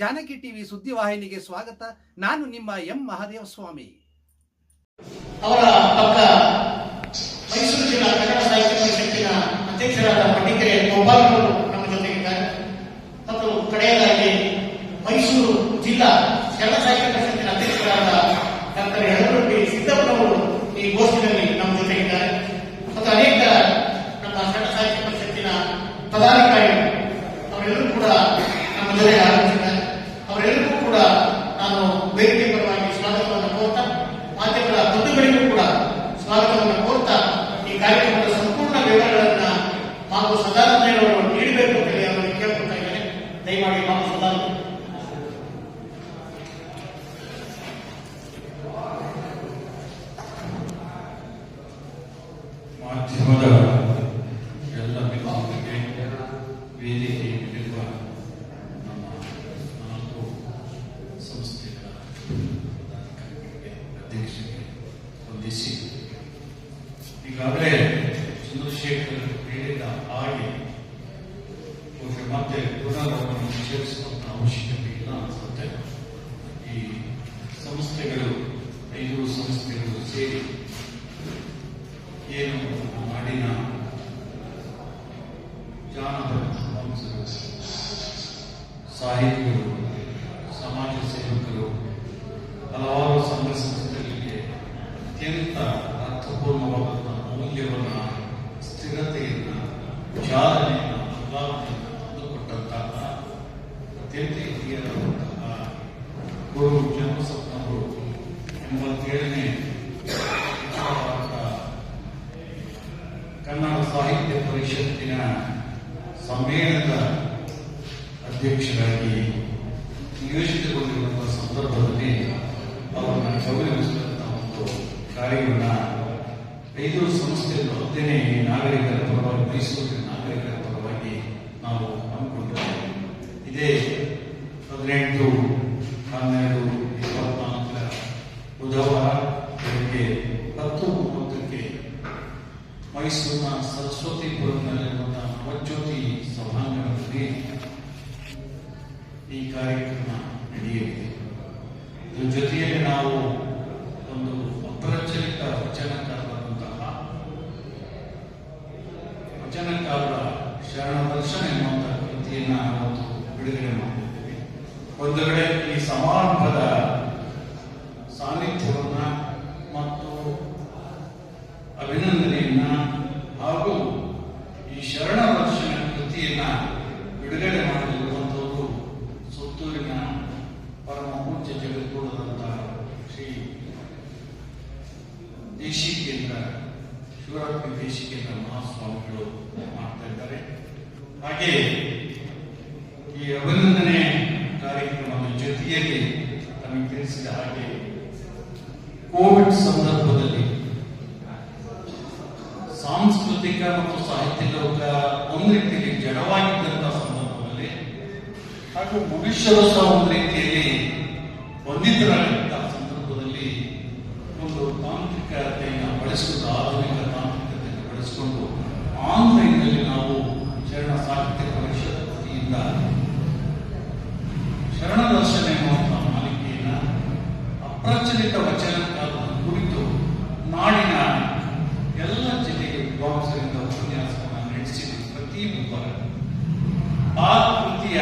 Janaki TV ಸುದ್ದಿವಾಹಿನಿಗೆ ಸ್ವಾಗತ. ನಾನು ನಿಮ್ಮ ಎಂ ಮಹಾದೇವ ಸ್ವಾಮಿ. ಅವರ ಮೈಸೂರು ಜಿಲ್ಲಾ ಕನ್ನಡ ಸಾಹಿತ್ಯ ಪರಿಷತ್ತಿನ ಅಧ್ಯಕ್ಷರಾದ ಪಂಡಿತರೆ ಗೋಪಾಲ್ ಅವರು ನಮ್ಮ ಜೊತೆಗಿದ್ದಾರೆ. ಮತ್ತು ಕಡೆಯದಾಗಿ ಮೈಸೂರು ಜಿಲ್ಲಾ ಕನ್ನಡ ಸಾಹಿತ್ಯ ಪರಿಷತ್ತಿನ ಅಧ್ಯಕ್ಷರಾದ ಡಾಕ್ಟರ್ ಯಡಗುಂಡಿ ಸಿದ್ದಪ್ಪನವರು ಈ ಗೋಷ್ಠಿಯಲ್ಲಿ ನಮ್ಮ ಜೊತೆಗಿದ್ದಾರೆ. ಮತ್ತು ಅನೇಕ ನಮ್ಮ ಕನ್ನಡ ಸಾಹಿತ್ಯ ಪರಿಷತ್ತಿನ ಪದಾಧಿಕಾರಿಗಳು ಮಾತು ಸದಾನಂದರವರು ಸಂಘ ಅತ್ಯಂತ ಅರ್ಥಪೂರ್ಣವಾದಂತಹ ಮೌಲ್ಯವನ್ನು ಸ್ಥಿರತೆಯನ್ನು ಚಾಲನೆಯನ್ನು ಬದಲಾವಣೆಯನ್ನು ತಂದುಕೊಟ್ಟಂತಹ ಅತ್ಯಂತ ಹಿರಿಯರಾದಂತಹ ಗುರು ಜನ್ಮಸಪ್ನವರು ಎಂಬತ್ತೇಳನೇ ಕನ್ನಡ ಸಾಹಿತ್ಯ ಪರಿಷತ್ತಿನ ಸಮ್ಮೇಳನದ ಅಧ್ಯಕ್ಷರಾಗಿ ನಿಯೋಜಿತಗೊಂಡಿರುವಂತಹ ಸಂದರ್ಭದಲ್ಲಿ ಅವರನ್ನು ಗೌರವಿಸಿದಂತಹ ಒಂದು ಕಾರ್ಯವನ್ನು ಐದು ಸಂಸ್ಥೆಗಳು ಬಿಡುಗಡೆ ಮಾಡಿರ್ತೀವಿ ಒಂದು ಕಡೆ ಈ ಸಮಾರಂಭದ ಸಾನ್ನಿಧ್ಯವನ್ನ ಮತ್ತು ಅಭಿನಂದನೆಯನ್ನ ಹಾಗೂ ಈ ಶರಣ ದರ್ಶನ ಕೃತಿಯನ್ನ ಬಿಡುಗಡೆ ಮಾಡಿರುವಂತವರು ಸುತ್ತೂರಿನ ಪರಮ ಪೂಜ್ಯ ಜಗದ್ಗುರುದಂತಹ ಶ್ರೀ ದೇಶಿಕೇಂದ್ರ, ಶಿವರಾತ್ರಿ ದೇಶಿಕೇಂದ್ರ ಮಹಾಸ್ವಾಮಿಗಳು ಮಾಡ್ತಾ ಇದ್ದಾರೆ. ಹಾಗೆ ಈ ಅಭಿನಂದನೆ ಕಾರ್ಯಕ್ರಮದ ಜೊತೆಯಲ್ಲಿ ತಮಗೆ ತಿಳಿಸಿದ ಹಾಗೆ ಕೋವಿಡ್ ಸಂದರ್ಭದಲ್ಲಿ ಸಾಂಸ್ಕೃತಿಕ ಮತ್ತು ಸಾಹಿತ್ಯ ಲೋಕ ಒಂದು ರೀತಿಯಲ್ಲಿ ಜಡವಾಗಿದ್ದಂತಹ ಸಂದರ್ಭದಲ್ಲಿ ಹಾಗೂ ಭವಿಷ್ಯದ ಸಹ ಒಂದು ರೀತಿಯಲ್ಲಿ ಬಂಧಿತರಾಗಿದ್ದ ಸಂದರ್ಭದಲ್ಲಿ ಒಂದು ತಾಂತ್ರಿಕತೆಯನ್ನು ಬಳಸಿಕೊಂಡು ಆಧುನಿಕ ತಾಂತ್ರಿಕತೆಯನ್ನು ಬಳಸಿಕೊಂಡು ಆನ್ಲೈನ್ನಲ್ಲಿ ನಾವು ಶರಣ ಸಾಹಿತ್ಯ ಪರಿಷತ್ ವತಿಯಿಂದ ಶರಣ ದರ್ಶನ ಎನ್ನುವಂತಹ ಮಾಲಿಕೆಯನ್ನ ಅಪ್ರಚಲಿತ ವಚನಕಾರರನ್ನು ಕುರಿತು ನಾಡಿನ ಎಲ್ಲ ಜಿಲ್ಲೆಗೆ ವಿದ್ವಾಂಸರಿಂದ ಉಪನ್ಯಾಸವನ್ನು ನಡೆಸಿದ ಪ್ರತಿ ಮೂವರ ಆ ಕೃತಿಯ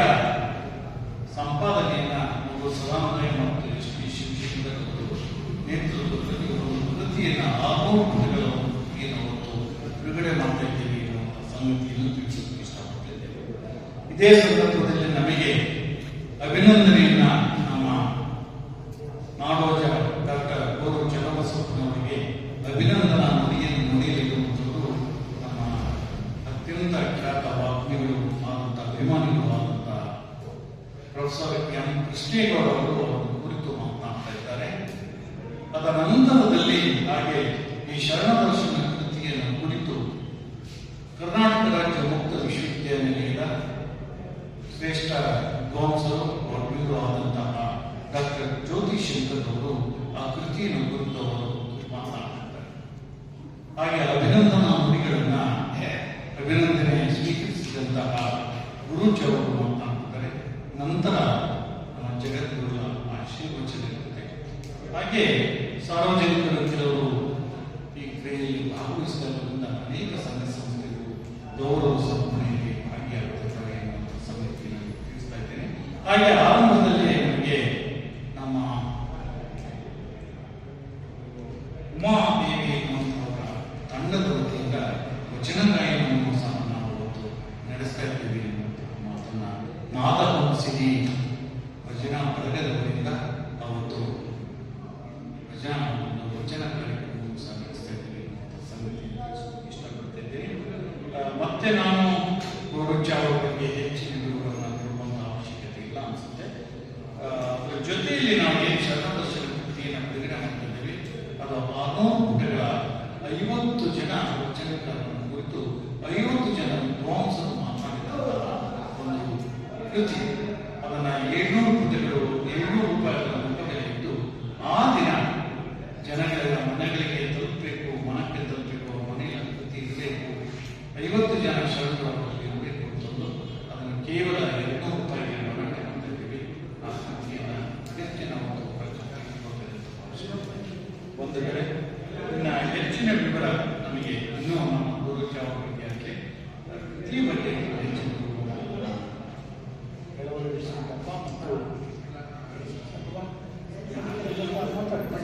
ಸಂಪಾದನೆಯನ್ನ ಒಂದು ಸದಾನಂದ ಮತ್ತು ಎಸ್ ಪಿ ಶಿವಶಂಕರ್ ಅವರು ನೇತೃತ್ವದಲ್ಲಿ ಒಂದು ಕೃತಿಯನ್ನ ಆರ್ನೂರು ಪುಟಗಳ ಒಂದು ಕೃತಿಯನ್ನು ಅವತ್ತು ಬಿಡುಗಡೆ ಮಾಡ್ತಾ ಇದ್ದೇವೆ ಎನ್ನುವಂತಹ ಸಂಗತಿಯನ್ನು ತಿಳಿಸಲು ಇಷ್ಟಪಟ್ಟಿದ್ದೇವೆ ಇದೇ ಸಂದರ್ಭದಲ್ಲಿ ನಮಗೆ ಅಭಿನಂದನೆಯನ್ನ ನಮ್ಮ ನಾಡೋಜ ಡಾಕ್ಟರ್ ಗೌರವ ಚನ್ನಬಸಪ್ಪನವರಿಗೆ ಅಭಿನಂದನಾ ನುಡಿಯನ್ನು ನುಡಿಯಲಿರುವಂಥದ್ದು ನಮ್ಮ ಅತ್ಯಂತ ಖ್ಯಾತ ವಾಗ್ಮಿಗಳು ಆದಂತಹ ಅಭಿಮಾನಿಗಳು ಆದಂತಹ ಪ್ರೊಫೆಸರ್ ಎಂ ಕೃಷ್ಣೇಗೌಡ ಅವರು ಅವರನ್ನು ಕುರಿತು ಮಾತನಾಡ್ತಾ ಇದ್ದಾರೆ. ಅದರ ನಂತರದಲ್ಲಿ ಹಾಗೆ ಈ ಶರಣದರ್ಶನ ಕೃತಿಯನ್ನು ಕುರಿತು ಕರ್ನಾಟಕ ರಾಜ್ಯ ಮುಕ್ತ ವಿಶ್ವವಿದ್ಯಾನಿಲಯದ ಶ್ರೇಷ್ಠ ವಿದ್ವಾಂಸರು ವಡ್ಮೀರು ಆದಂತಹ ಡಾಕ್ಟರ್ ಜ್ಯೋತಿ ಶಂಕರ್ ಅವರು ಆ ಕೃತಿಯನ್ನು ಕುರಿತು ಅವರು ಮಾತನಾಡುತ್ತಾರೆ ಹಾಗೆ ಅಭಿನಂದನಾ ಅಭಿನಂದನೆ ಸ್ವೀಕರಿಸಿದಂತಹ ಅವರು ಮಾತನಾಡುತ್ತಾರೆ ನಂತರ ಜಗದ್ಗುರುಗಳ ಹಾಗೆ ಸಾರ್ವಜನಿಕರು ಕೆಲವರು ಈ ಕ್ರಿಯೆಯಲ್ಲಿ ಭಾಗವಹಿಸಿದ ಅನೇಕ ಸಂಘ ಸಂಸ್ಥೆಗಳು ಗೌರವ ಭಾಗಿಯಾಗುತ್ತಿದ್ದಾರೆ ಎನ್ನುವಂಥ ಸಂಗತಿ ನಾನು ತಿಳಿಸ್ತಾ ಇದ್ದೇನೆ ಹಾಗೆ ಆರಂಭದಲ್ಲಿ ನಮಗೆ ನಮ್ಮ ಉಮಾದೇವಿ ಎನ್ನುವಂಥವರ ತಂಡದ ವತಿಯಿಂದ ವಚನ ಗಾಯನವನ್ನು ಸಹ ನಾವು ಇವತ್ತು ನಡೆಸ್ತಾ ಇದ್ದೀವಿ ಎನ್ನುವಂತಹ ಮಾತನ್ನ ನಾದ ಹೊಂದಿಸಿದಿ ಭಜನಾ ಬಳಗದವರಿಂದ ಅವತ್ತು ವಚನ ಕಾರ್ಯಕ್ರಮವನ್ನು ಸಹ ನಡೆಸ್ತಾ ಇದ್ದೀವಿ ಸಂಗತಿ ಮತ್ತೆ ನಾನು Tutti.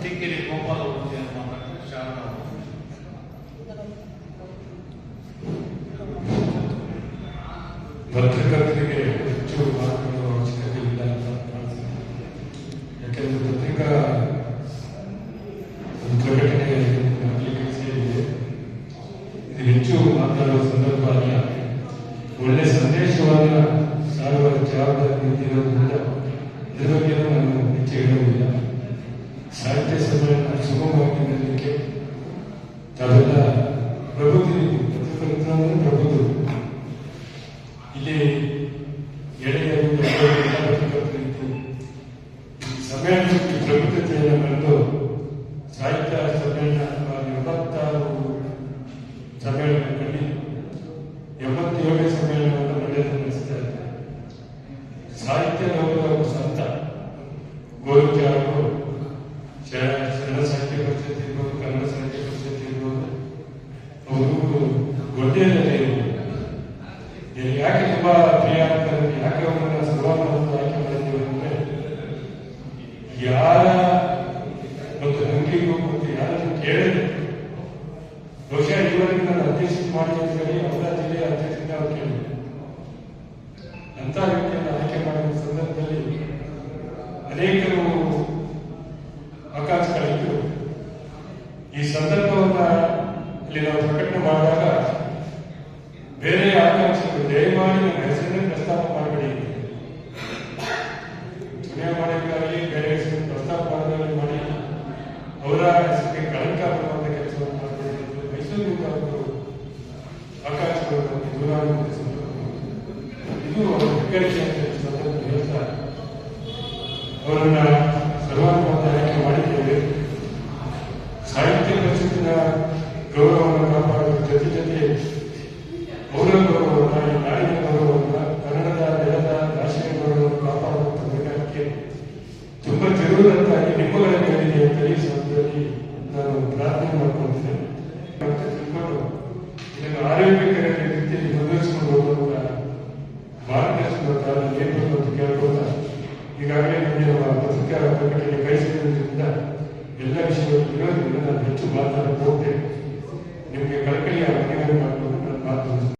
ಮಟ್ಟಿಕೆರೆ ಗೋಪಾಲ ಅವರು ಅಂತ ಮಾತಾಡ್ತಾರೆ ಶಾರದಾ ಅವರು. ಪತ್ರಕರ್ತರಿಗೆ ಹೆಚ್ಚು ಮಾತನಾಡುವ ಅವಶ್ಯಕತೆ ಇಲ್ಲ ಅಂತ ಕಾಣಿಸುತ್ತೆ. ಯಾಕೆಂದ್ರೆ ಪತ್ರಿಕಾ ಒಂದು ಪ್ರಕಟಣೆ ಮಾಡಲಿಕ್ಕೆ ಸೇರಿದೆ ಇದು ಹೆಚ್ಚು ಮಾತನಾಡುವ ಸಂದರ್ಭ ಅಲ್ಲ ಒಳ್ಳೆ ಸಂದೇಶವನ್ನು ಸಾರುವ ಜವಾಬ್ದಾರಿ ಇರೋದ್ರಿಂದ ಸಾಹಿತ್ಯ ಸಮ್ಮೇಳನ ಸುಗಮವಾಗಿ ನಡೆಯಲಿಕ್ಕೆ ತಾವೆಲ್ಲ ಆಯ್ಕೆ ಮಾಡಿದ್ದೇವೆ ಅಂದ್ರೆ ಒಂದು ನಂಬಿಕೆಗೂ ಮತ್ತು ಯಾರನ್ನು ಕೇಳಿದ್ರೆ? ಬಹುಶಃ ಇವರಿಗೆ ನಾನು ಅಧ್ಯಕ್ಷ ಮಾಡಿ ಅಂತ ವ್ಯಕ್ತಿಯನ್ನು ಆಯ್ಕೆ ಮಾಡಿದ ಸಂದರ್ಭದಲ್ಲಿ ಅನೇಕರು ಸಾಹಿತ್ಯ ಪರಿಷತ್ತಿನ ಗೌರವವನ್ನು ಕಾಪಾಡುವ ಜೊತೆ ಜೊತೆ ಮೌನ ಗೌರವವನ್ನು ನಾಡಿನ ಕನ್ನಡದ ನೆಲದ ರಾಷ್ಟ್ರೀಯ ಗೌರವವನ್ನು ಕಾಪಾಡುವಂಥ ಬೇಕಾದಕ್ಕೆ ತುಂಬಾ ಜರೂರತ್ತಾಗಿ ನಿಮ್ಮಗಳ ಮೇಲಿದೆ ಅಂತ ಈ ನಾನು ಪ್ರಾರ್ಥನೆ ಮಾಡ್ಕೊಳ್ತೇನೆ. ತಿಳ್ಕೊಂಡು ಇದನ್ನು ಆರೋಗ್ಯಕರ ರೀತಿಯಲ್ಲಿ ಮುಂದುವರಿಸಿಕೊಂಡು ಹೋಗುವಂತ ಮಾರ್ಗದರ್ಶನದ ನೇತೃತ್ವ ಕೇಳ್ಬೋದ ಈಗಾಗಲೇ ನಮ್ಮ ಪತ್ರಿಕಾ ಪ್ರಕಟಣೆ ಕಳಿಸಿರುವುದರಿಂದ ಎಲ್ಲ ವಿಷಯಗಳು ಇರೋದ್ರಿಂದ ನಾನು ಹೆಚ್ಚು ಮಾತನಾಡಕ್ಕೆ ನಿಮಗೆ ಕಳಕಳಿಯ ಮನವಿ ಮಾಡಿಕೊಂಡು ನಾನು ಮಾತು